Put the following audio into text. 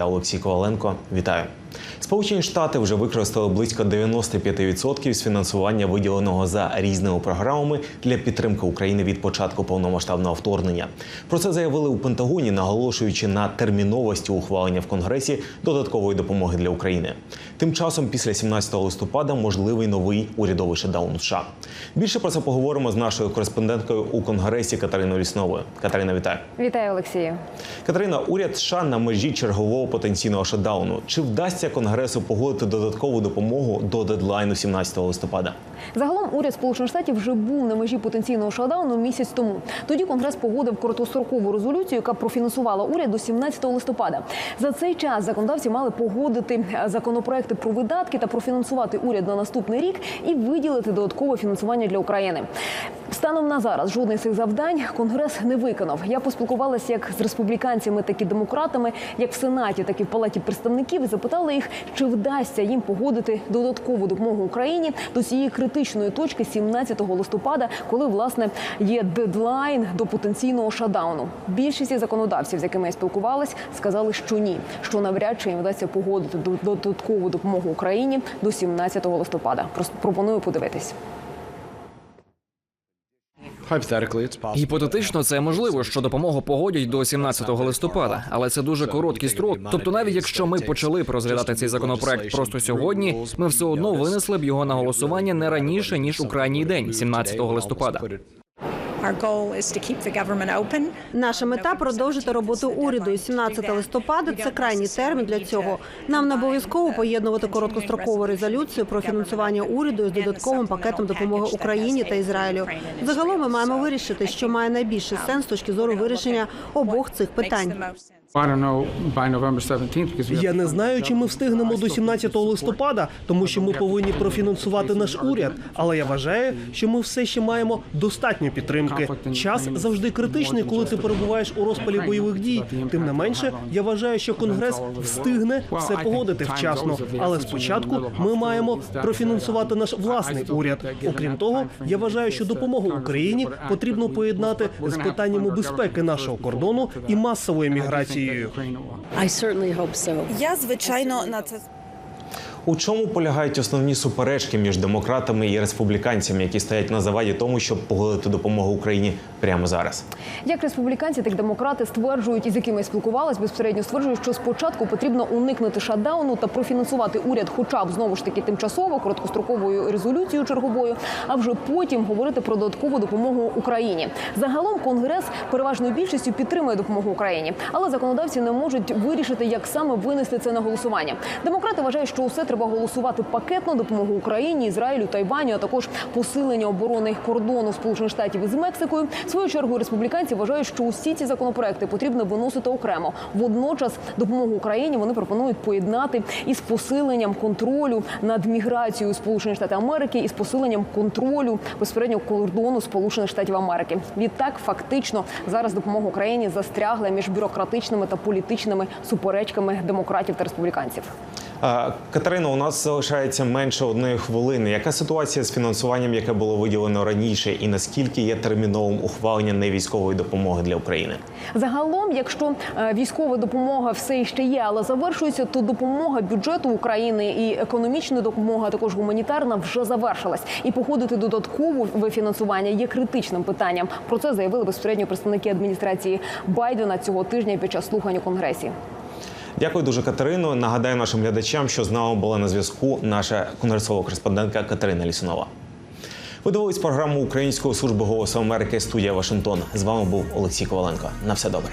Я Олексій Коваленко, вітаю. Сполучені Штати вже використали близько 95% з фінансування, виділеного за різними програмами для підтримки України від початку повномасштабного вторгнення. Про це заявили у Пентагоні, наголошуючи на терміновості ухвалення в Конгресі додаткової допомоги для України. Тим часом, після 17 листопада, можливий новий урядовий шатдаун в США. Більше про це поговоримо з нашою кореспонденткою у Конгресі Катериною Лісновою. Катерина, вітаю. Вітаю, Олексію. Катерина, уряд США на межі чергового потенційного шатдауну. Чи вдасться Конгресу погодити додаткову допомогу до дедлайну 17 листопада? Загалом уряд Сполучених Штатів вже був на межі потенційного шатдауну місяць тому. Тоді Конгрес погодив короткострокову резолюцію, яка профінансувала уряд до 17 листопада. За цей час законодавці мали погодити е, законопроекти про видатки та профінансувати уряд на наступний рік і виділити додаткове фінансування для України. Станом на зараз жодних з цих завдань Конгрес не виконав. Я поспілкувалася як з республіканцями, так і демократами, як в сенаті, так і в палаті представників, і запитала їх, чи вдасться їм погодити додаткову допомогу Україні до цієї критичної точки 17 листопада, коли власне є дедлайн до потенційного шатдауну. Більшість законодавців, з якими я спілкувалась, сказали, що ні, що навряд чи їм вдасться погодити до- додаткову допомогу Україні до 17 листопада. Просто пропоную подивитись. Гіпотетично, це можливо, що допомогу погодять до 17 листопада, але це дуже короткий строк. Тобто, навіть якщо ми почали б розглядати цей законопроект просто сьогодні, ми все одно винесли б його на голосування не раніше ніж у крайній день, 17 листопада. Наша мета продовжити роботу уряду. І 17 листопада це крайній термін для цього. Нам не обов'язково поєднувати короткострокову резолюцію про фінансування уряду з додатковим пакетом допомоги Україні та Ізраїлю. Загалом ми маємо вирішити, що має найбільший сенс з точки зору вирішення обох цих питань. I don't know by November 17th because we have Я не знаю, чи ми встигнемо до 17 листопада, тому що ми повинні профінансувати наш уряд. Але я вважаю, що ми все ще маємо достатньо підтримки. Час завжди критичний, коли ти перебуваєш у розпалі бойових дій. Тим не менше, я вважаю, що конгрес встигне все погодити вчасно. Але спочатку ми маємо профінансувати наш власний уряд. Окрім того, я вважаю, що допомогу Україні потрібно поєднати з питаннями безпеки нашого кордону і масової міграції. I certainly hope so. Я звичайно на це У чому полягають основні суперечки між демократами і республіканцями, які стоять на заваді тому, щоб погодити допомогу Україні прямо зараз? Як республіканці, так і демократи стверджують, і з якими я спілкувалась, безпосередньо стверджують, що спочатку потрібно уникнути шатдауну та профінансувати уряд, хоча б знову ж таки тимчасово короткостроковою резолюцією черговою, а вже потім говорити про додаткову допомогу Україні. Загалом конгрес переважною більшістю підтримує допомогу Україні, але законодавці не можуть вирішити, як саме винести це на голосування. Демократи вважають, що усе треба голосувати пакетно допомогу Україні, Ізраїлю, Тайваню, а також посилення оборони кордону Сполучених Штатів із Мексикою. В свою чергу республіканці вважають, що усі ці законопроекти потрібно виносити окремо. Водночас допомогу Україні вони пропонують поєднати із посиленням контролю над міграцією Сполучених Штатів Америки і з посиленням контролю безпосередньо кордону Сполучених Штатів Америки. Відтак, фактично, зараз допомога Україні застрягла між бюрократичними та політичними суперечками демократів та республіканців. А, Катерино, у нас залишається менше одної хвилини. Яка ситуація з фінансуванням, яке було виділено раніше, і наскільки є терміновим ухвалення невійськової допомоги для України? Загалом, якщо е, військова допомога все ще є, але завершується, то допомога бюджету України і економічна допомога, а також гуманітарна, вже завершилась. І походити додаткове фінансування є критичним питанням. Про це заявили безпосередньо представники адміністрації Байдена цього тижня під час слухань у конгресі. Дякую дуже, Катерино. Нагадаю нашим глядачам, що з нами була на зв'язку наша конгресова кореспондентка Катерина Лісунова. Ви дивились програму Української служби голосу Америки студія Вашингтон. З вами був Олексій Коваленко. На все добре.